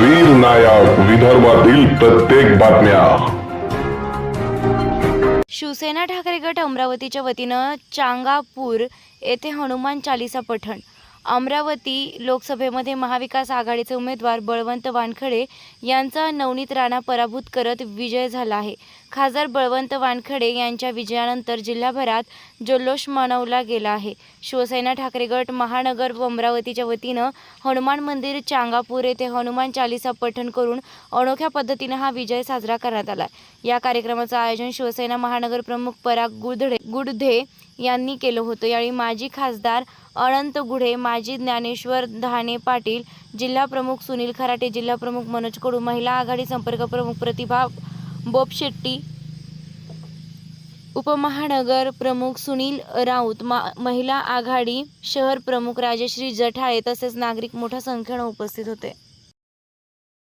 वीर नायक विदर्भातील प्रत्येक बातम्या. शिवसेना ठाकरे गट अमरावतीच्या वतीनं चांगापूर येथे हनुमान चालिसा पठण. अमरावती लोकसभेमध्ये महाविकास आघाडीचे उमेदवार बळवंत वानखडे यांचा नवनीत राणा पराभूत करत विजय झाला आहे. खासदार बळवंत वानखडे यांच्या विजयानंतर जिल्हाभरात जल्लोष मनवला गेला आहे. शिवसेना ठाकरे गट महानगर व अमरावतीच्या वतीनं हनुमान मंदिर चांगापूर येथे हनुमान चालिसा पठण करून अनोख्या पद्धतीनं हा विजय साजरा करण्यात आला. या कार्यक्रमाचं आयोजन शिवसेना महानगर प्रमुख पराग गुडधे गुडधे यांनी केलं होतं. यावेळी माजी खासदार अनंत गुढे माजी ज्ञानेश्वर धाणे पाटील जिल्हा प्रमुख सुनील खराटे जिल्हा प्रमुख मनोज कडू महिला आघाडी संपर्क प्रमुख प्रतिभा बोपशेट्टी उपमहानगर प्रमुख सुनील राऊत मा महिला आघाडी शहर प्रमुख राजश्री जठाळे तसेच नागरिक मोठ्या संख्येनं उपस्थित होते.